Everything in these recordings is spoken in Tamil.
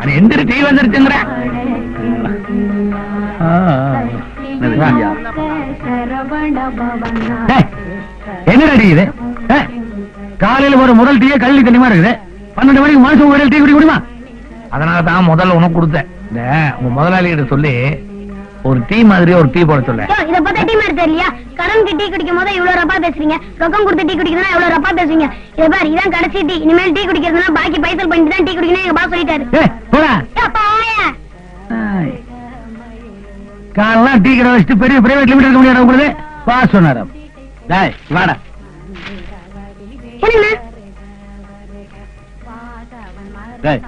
அது எந்திரி டீ வந்துருச்சுங்கிற. என்ன இது? காலையில ஒரு முதல் டீயே கல்வி தண்ணிமா இருக்குது. பன்னெண்டு மணிக்கு மனுஷன் ஒரு டீ குடிக்க முடியுமா? அதனால தான் முதல்ல உனக்கு கொடுத்தேன். உங்க முதலாளி கிட்ட சொல்லி ஒரு டீ மாதிரி ஒரு டீ போட சொல்ல. இத பார்த்தா டீ மாதிரி தெரியலையா? கடனுக்கு டீ குடிக்கும் போது இவ்வளவு ரப்பா பேசுறீங்க. ரொக்கம் கொடுத்து டீ குடிக்கிறதுனா இவ்வளவு ரப்பா பேசுவீங்க இத பாரு இதான் கடைசி டீ. இனிமேல் டீ குடிக்கிறதுனா பாக்கி பைசல் பண்ணிட்டு தான் டீ குடிக்கணும் எங்க பாஸ் சொல்லிட்டாரு. போடா. காலெல்லாம் டீ கடை வச்சுட்டு பெரிய பிரைவேட் லிமிட் இருக்க முடியாது உங்களுக்கு? பாஸ் சொன்னாரு டேய் வாடா. என்னண்ணா டேய்.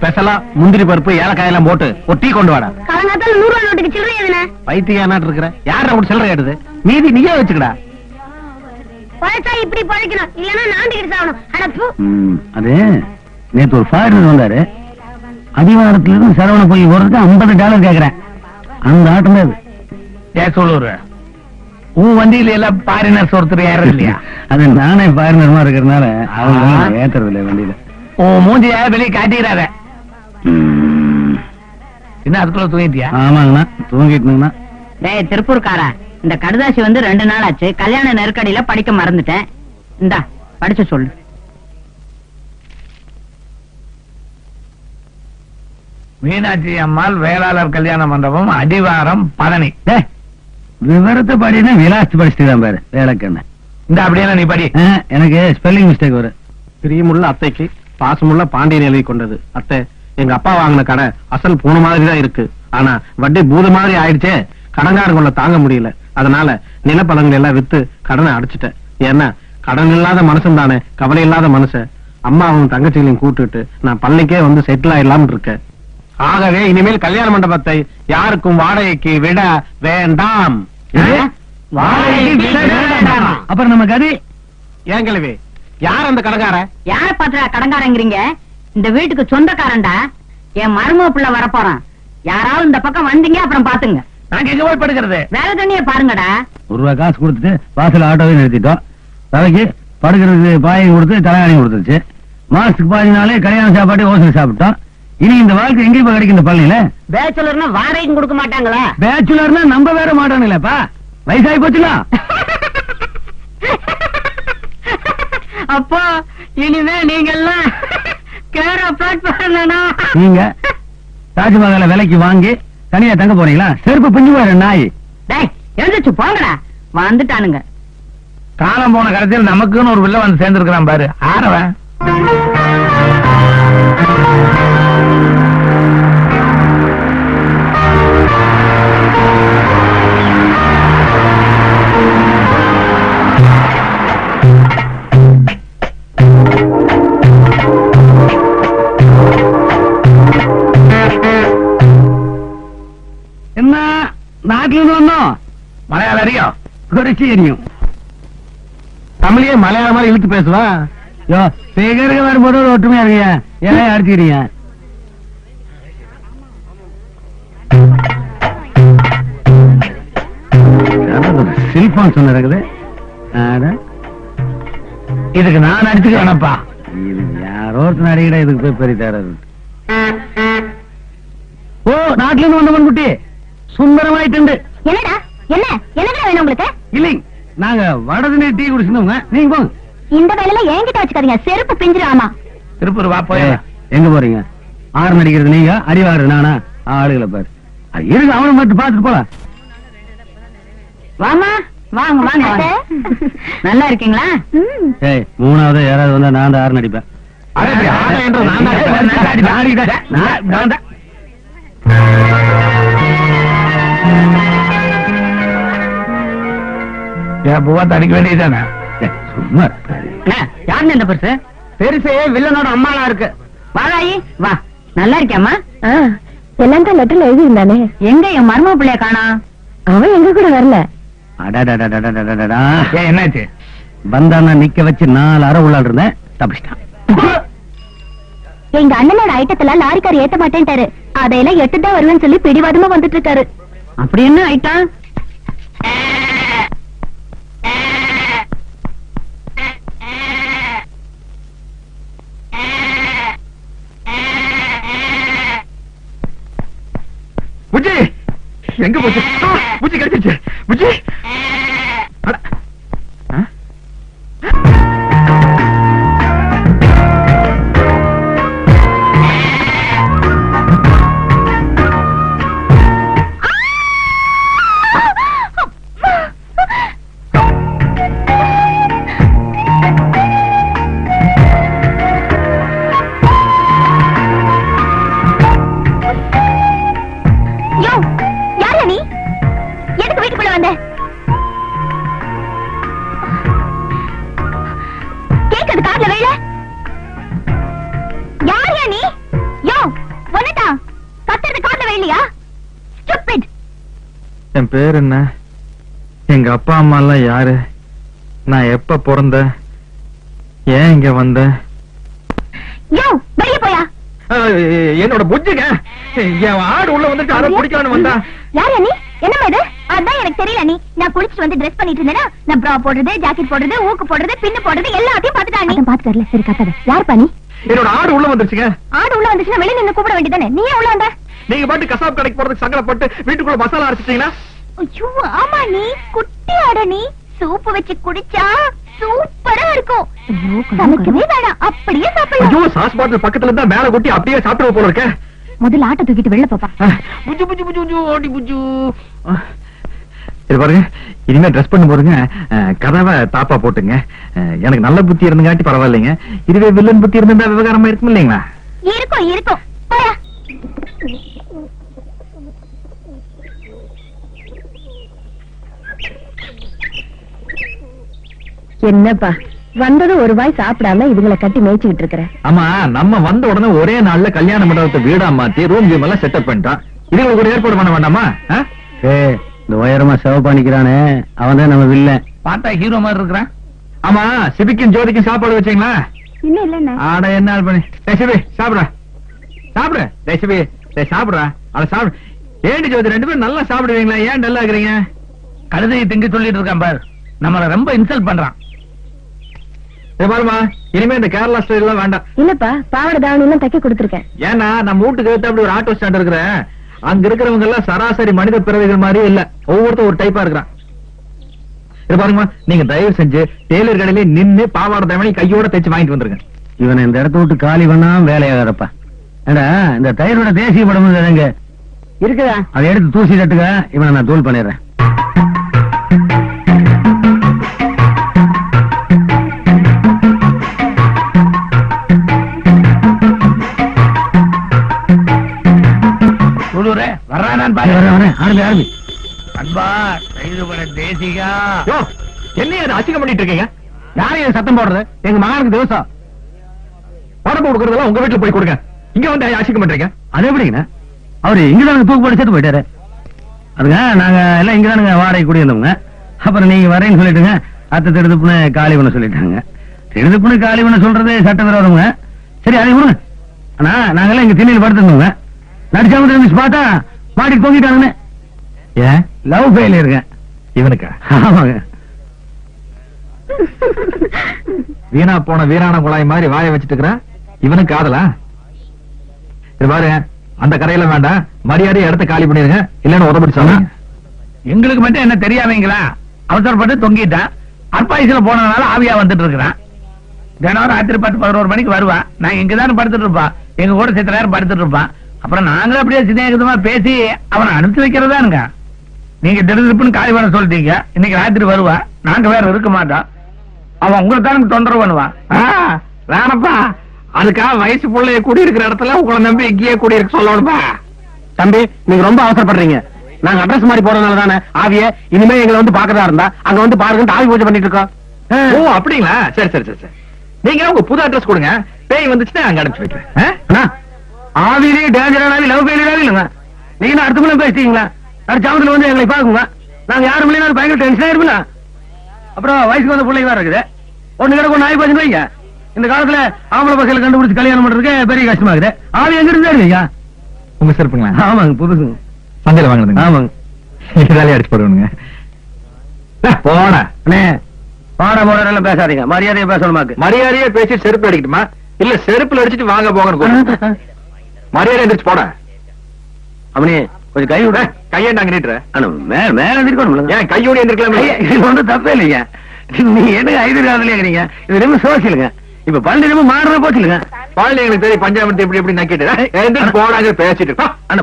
ஸ்பெஷலா முந்திரி பருப்பு ஏலக்காய் எல்லாம் போட்டு ஒரு டீ கொண்டு வாடா. காலங்காத்தால நூறு ரூபாய் நோட்டுக்கு சில்லறை எதுனா? பைத்தியம் இருக்கிற யார கூட சில்லறை எடுது மீதி நீயே வச்சுக்கடா. பழச்சா இப்படி பழைக்கணும். இல்லன்னா நாண்டுகிட்டு சாகணும் அட பூ. அது நேத்து ஒரு ஃபாரினர் வந்தாரு. அடிவாரத்துல இருந்து சரவண போய் போறதுக்கு ஐம்பது டாலர் கேக்குறேன். அந்த ஆட்டம் தான் ஏ சொல்லுற உன் வண்டியில எல்லாம் பாரினர்ஸ் ஒருத்தர் யாரும் இல்லையா? அது நானே பாரினர்மா இருக்கிறதுனால அவங்க ஏத்துறது இல்லை வண்டியில. உன் மூஞ்சிய வெளியே காட்டிக்கிறாத என்ன அதுக்குள்ள தூங்கிட்டியா? ஆமாங்கண்ணா தூங்கிட்டுங்கண்ணா. டேய் திருப்பூர்காரா இந்த கடுதாசி வந்து ரெண்டு நாள் ஆச்சு. கல்யாண நெருக்கடியில படிக்க மறந்துட்டேன். இந்தா படிச்சு சொல்லு. மீனாட்சி அம்மாள் வேளாளர் கல்யாண மண்டபம் அடிவாரம் பழனி. விவரத்தை படினா விலாசத்து படிச்சுட்டு தான் பாரு வேலைக்கண்ண. இந்த அப்படியே நீ படி. எனக்கு ஸ்பெல்லிங் மிஸ்டேக் வரும். பிரியமுள்ள அத்தைக்கு பாசமுள்ள பாண்டியன் எழுதி கொண்டது. அத்தை எங்க அப்பா வாங்கின கடை அசல் பூன மாதிரி தான் இருக்கு. ஆனா வட்டி பூத மாதிரி ஆயிடுச்சே. கடன்காரங்களை தாங்க முடியல. அதனால நிலப்பழங்கள் எல்லாம் வித்து கடனை அடைச்சிட்டேன். ஏன்னா கடன் இல்லாத மனுஷன் தானே கவலை இல்லாத மனுஷன். அம்மாவும் தங்கச்சிகளையும் கூட்டுட்டு நான் பள்ளிக்கே வந்து செட்டில் ஆயிடலாம்னு இருக்கேன். ஆகவே இனிமேல் கல்யாண மண்டபத்தை யாருக்கும் வாடகைக்கு விட வேண்டாம்? அப்புறம் நம்ம கதி? ஏன் கிழவி யார் அந்த கடன்காரன்? யார பாத்துறா கடங்காரங்கிறீங்க இந்த வீட்டுக்கு சொந்தக்காரன்டா என் மருமக பிள்ளை வரப்போறான். யாராவது இந்த பக்கம் வந்தீங்க அப்புறம் பாத்துங்க. நாங்க எங்க போய் படுக்கிறது வேலை தண்ணிய பாருங்கடா. ஒரு ரூபாய் காசு கொடுத்துட்டு வாசல் ஆட்டோவே நிறுத்திட்டோம். தலைக்கு படுக்கிறதுக்கு பாயும் கொடுத்து தலையாணி கொடுத்துருச்சு. மாசத்துக்கு பாதி நாளே கல்யாண சாப்பாடு ஓசல் சாப்பிட்டோம். இனி இந்த வாழ்க்கை எங்க இப்ப கிடைக்கும் இந்த பள்ளியில பேச்சுலர்னா வாடகைக்கும் கொடுக்க மாட்டாங்களா? பேச்சுலர்னா நம்ப வேற மாட்டானுங்களேப்பா வயசாகி போச்சுல அப்போ இனிமே நீங்க எல்லாம் நீங்க தாஜ்மஹால விலைக்கு வாங்கி தனியா தங்க போறீங்களா? செருப்பு பிஞ்சு போயிரு நாய். எழுந்துச்சு போங்கடா. வந்துட்டானுங்க. காலம் போன கடைசியில் நமக்குன்னு ஒரு பிள்ளை வந்து சேர்ந்திருக்கிறான் பாரு. ஆறவன். மலையாளம் அறியும் குறிச்சி எரியும். தமிழே மலையாள மாதிரி இழுத்து பேசுவா? யோ பேகருக்கு வரும்போது ஒரு ஒற்றுமையா இருக்கீங்க ஏன் அடிச்சுக்கிறீங்க செல்போன் சொன்ன இருக்குது. இதுக்கு நான் அடிச்சுக்க வேணப்பா இது யாரோ ஒருத்தன் அடிக்கடா இதுக்கு போய் பெரிய தராது. ஓ நாட்டிலிருந்து வந்த குட்டி சுந்தரமாயிட்டு என்னடா? என்ன? என்னடா வேணும் உங்களுக்கு? இல்லைங்க. நாங்க வடதுனே டீ குடிச்சிருந்தோங்க நீங்க போங்க. இந்த வேலையில என்கிட்ட வச்சுக்காதீங்க. செருப்பு பிஞ்சிராமா திருப்பூர் வா போய். எங்க போறீங்க? ஆறு அடிக்கிறது நீங்க வாங்குறது நானா? ஆளுகளை பாரு. இருக்கு அவனை மட்டும் பாத்துட்டு போலாம். வாமா வாங்க வாங்க. நல்லா இருக்கீங்களா? ஏய் மூணாவது யாராவது வந்தா நான் தான் ஆறு அடிப்பேன் ஆட என்று நான் தான். நான் தான். வில்லனோட அம்மாலாம் இருக்கு வாதாயி வா நல்லா இருக்கியாமா எல்லாம் எங்க என் மர்ம பிள்ளைய காணா அவன் எங்க கூட வரல என்னாச்சு வந்தானா நிக்க வச்சு நாலு அரை உள்ள இருந்தேன் எங்க அண்ணனோட ஐட்டத்துல லாரிக்கார் ஏத்த மாட்டேன்ட்டாரு அதையெல்லாம் எட்டு தான் சொல்லி பிடிவாதமா வந்துட்டு இருக்காரு அப்படி என்ன ஐட்டம் எங்க போச்சு? புஜி கிடைச்சிருச்சு. புஜி என் பேர் என்ன? எங்க அப்பா அம்மா எல்லாம் யாரு? நான் எப்ப பிறந்தேன் ஏன் இங்க வந்தேன் யோ வெளிய போயா? ஆ, என்னோட புஜ்ஜிங்க. என் ஆடு உள்ள வந்துட்டு அதை பிடிக்கலான்னு வந்தா. யாரு நீ? என்னமா இது? அதான் எனக்கு தெரியல நீ. நான் குளிச்சிட்டு வந்து ட்ரெஸ் பண்ணிட்டு இருந்தேனா? நான் bra போடுறது ஜாக்கெட் போடுறது ஊக்கு போடுறது பின்னு போடுறது எல்லாத்தையும் பாத்துட்டா நீ. பாத்து சரி கத்தாத. யார் பண்ணி என்னோட ஆடு உள்ள வந்துருச்சுங்க. ஆடு உள்ள வந்துச்சுன்னா வெளிய நின்னு கூப்பிட வேண்டியதானே நீ உள்ள வந்த? நீங்க பாட்டு கசாப் கடைக்கு போறதுக்கு சங்கடப்பட்டு வீட்டுக்குள்ள மசாலா அரைச்சிட்டீங்களா ஐயோ ஆமா நீ குட்டி ஆட நீ. சூப்பு வச்சு குடிச்சா சூப்பரா இருக்கும். சமைக்கவே வேணாம் அப்படியே சாப்பிடலாம். ஐயோ சாஸ் பாட்டில் பக்கத்துல இருந்தா மேல கொட்டி அப்படியே சாப்பிட்டு போல இருக்க. முதல்ல ஆட்டை தூக்கிட்டு வெளில பாப்பா. புஜு புஜு புஜு புஜு ஓடி புஜு. இது பாருங்க இனிமே ட்ரெஸ் பண்ண போறீங்க கதவை தாப்பா போட்டுங்க. எனக்கு நல்ல புத்தி இருந்துங்காட்டி பரவாயில்லைங்க. இதுவே வில்லன் புத்தி இருந்தா விவகாரமா இருக்கும் இல்லைங்களா இருக்கும் இருக்கும். போயா என்னப்பா வந்தது ஒரு வாய் சாப்பிடாம இதுங்களை கட்டி மேய்ச்சிட்டு இருக்கிற? ஆமா நம்ம வந்த உடனே ஒரே நாள்ல கல்யாண மண்டபத்தை வீடா மாத்தி ரூம் கீம் எல்லாம் செட்டப் பண்ணிட்டான். இதுங்களுக்கு ஒரு ஏற்பாடு பண்ண வேண்டாமா? இந்த உயரமா சிவப்பு நிக்கிறானே அவன் தான் நம்ம வில்லன் பார்த்தா ஹீரோ மாதிரி இருக்கிறான். ஆமா சிபிக்கும் ஜோதிக்கும் சாப்பாடு வச்சீங்களா? இன்னும் இல்ல ஆட என்ன பண்ணி டேய் சிபி சாப்பிடுற. சாப்பிடு. டேய் சிபி டேய் சாப்பிடுறா அத சாப்பிடு. ஏண்டி ஜோதி ரெண்டு பேரும் நல்லா சாப்பிடுவீங்களா? ஏன் டல்லா இருக்கிறீங்க? கழுதையை திங்க சொல்லிட்டு இருக்கான் பாரு. நம்மள ரொம்ப இன்சல்ட் பண்றான். பாருமா இனிமே இந்த கேரளா ஸ்டைல் எல்லாம் வேண்டாம். இல்லப்பா பாவாடை தாவணி எல்லாம் தைக்க கொடுத்துருக்கேன். ஏன்னா நம்ம வீட்டுக்கு எடுத்து அப்படி ஒரு ஆட்டோ ஸ்டாண்ட் இருக்கிறேன் அங்க இருக்கிறவங்க எல்லாம் சராசரி மனித பிறவைகள் மாதிரியே இல்ல. ஒவ்வொருத்தரும் ஒரு டைப்பா இருக்கிறான். இது பாருங்கம்மா நீங்க தயவு செஞ்சு டெய்லர் கடையிலே நின்னு பாவாடை தவணை கையோட தைச்சு வாங்கிட்டு வந்துருங்க. இவனை இந்த இடத்த விட்டு காலி பண்ணா வேலையாகிறப்பா இந்த தயிரோட தேசிய படம் எங்க? இருக்குதா? அதை எடுத்து தூசி தட்டுக்க இவனை நான் தூள் பண்ணிடுறேன். அதை அசிங்கம் பண்ணிட்டு இருக்கீங்க? யாரையும் சத்தம் போடுறது? எங்க மகனுக்கு திவசம் உடம்பு கொடுக்கறதெல்லாம் உங்க வீட்டுல போய் கொடுங்க. இங்க வந்து ஆசிக்க பண்றீங்க? அது எப்படிங்கண்ணா அவரு இங்கதான் தூக்கு போட்டு சேர்த்து போயிட்டாரு. அதுங்க நாங்க எல்லாம் இங்கதானுங்க வாடகை குடியிருந்தவங்க. அப்புறம் நீங்க வரேன்னு சொல்லிட்டுங்க அத்தை திருதுப்புன்னு காலி பண்ண சொல்லிட்டாங்க. திருதுப்புன்னு காலி பண்ண சொல்றது சட்ட விரோதங்க சரி அதை விடுங்க. ஆனா நாங்கெல்லாம் இங்க திண்ணையில் படுத்துருந்தோங்க. நடிச்சாம மிஸ் பார்த்தா மாடி தூங்கிட்டானுங்க. ஏன் லவ் ஃபெயிலியருங்க இவனுக்கா? ஆமாங்க. வீணா போன வீரான குழாய் மாதிரி வாய வச்சுட்டு இருக்கிறான் இவனுக்கு காதலா? இது பாரு. அந்த கடையில வேண்டாம். மரியாதை இடத்த காலி பண்ணிருங்க. இல்லன்னு உதவி சொன்னா எங்களுக்கு மட்டும் என்ன தெரியாமீங்களா? அவசரப்பட்டு தொங்கிட்டான். அற்பாயுசுல போனதுனால ஆவியா வந்துட்டு இருக்கிறான். தினம் ராத்திரி பத்து பதினோரு மணிக்கு வருவான் நான் இங்கதான் படுத்துட்டு இருப்பான் எங்க கூட சித்த நேரம் படுத்துட்டு இருப்பான் அப்புறம் நாங்களும் அப்படியே சிநேகிதமா பேசி அவனை அனுப்பிச்சு வைக்கிறதானுங்க நீங்க திருப்புன்னு காலி பண்ண சொல்லிட்டீங்க. இன்னைக்கு ராத்திரி வருவா. நாங்க வேற இருக்க மாட்டோம். அவன் உங்களுக்கு தான் தொந்தரவு பண்ணுவான். ஆ, வேணப்பா. அதுக்காக வயசு பிள்ளைய கூடி இருக்கிற இடத்துல உங்களை நம்பி இங்கேயே கூடி இருக்க சொல்லணும்பா தம்பி நீங்க ரொம்ப அவசரப்படுறீங்க. நாங்க அட்ரஸ் மாதிரி போறதுனால தானே ஆவிய இனிமே எங்களை வந்து பாக்கதா இருந்தா அங்க வந்து பாருங்க ஆவி பூஜை பண்ணிட்டு இருக்கோம். ஓ அப்படிங்களா? சரி சரி சரி சரி. நீங்க உங்க புது அட்ரஸ் கொடுங்க. பேய் வந்துச்சுன்னா அங்க அனுப்பிச்சு வைக்கிறேன். ஆ? அண்ணா, ஆவியிலே டேஞ்சரான ஆவி லவ் ஃபெயிலியராவே இல்லைங்க. நீங்க என்ன அடுத்த முறை பேசிட்டீங்களா? அடுத்த வந்து எங்களை பாக்குங்க நாங்க யாரும் இல்லைன்னா பயங்கர டென்ஷனா இருப்பல அப்புறம் வயசுக்கு வந்த பிள்ளைங்க வேற இருக்குது. ஒண்ணு கிடக்கு ஆகி போச்சுன்னு வைங்க. இந்த காலத்துல ஆம்பளை பசங்களை கண்டுபிடிச்சு கல்யாணம் பண்றதுக்கு பெரிய கஷ்டமா இருக்குது ஆவி எங்க இருந்து இருக்கீங்க உங்க செருப்புங்களா? ஆமாங்க புதுசு சந்தையில வாங்கினதுங்க ஆமாங்க. இதாலே அடிச்சு போடுவனுங்க. போன அண்ணே பாட போட பேசாதீங்க. மரியாதையா பேசணுமாக்கு மரியாதையே பேசி செருப்பு அடிக்கட்டுமா? இல்ல செருப்புல அடிச்சிட்டு வாங்க கூப்பிடு. மரியாதை எந்திரிச்சு போட. அவனே கொஞ்சம் கை விட. கையேண்டா அங்க நீட்டுற மேல மேல எதிர்க்கணும் ஏன் கையோடி எந்திருக்கலாம் ஒன்றும் தப்பே இல்லைங்க. நீ என்ன ஐந்து காலத்துல கேக்குறீங்க இது ரொம்ப சோசியலுங்க. இப்ப ரொம்ப மாறுற போச்சுங்க பால் எங்களுக்கு தெரியும் பஞ்சாபத்து எப்படி எப்படி நக்கிட்டு போடாங்க பேசிட்டு இருக்கோம். அண்ணா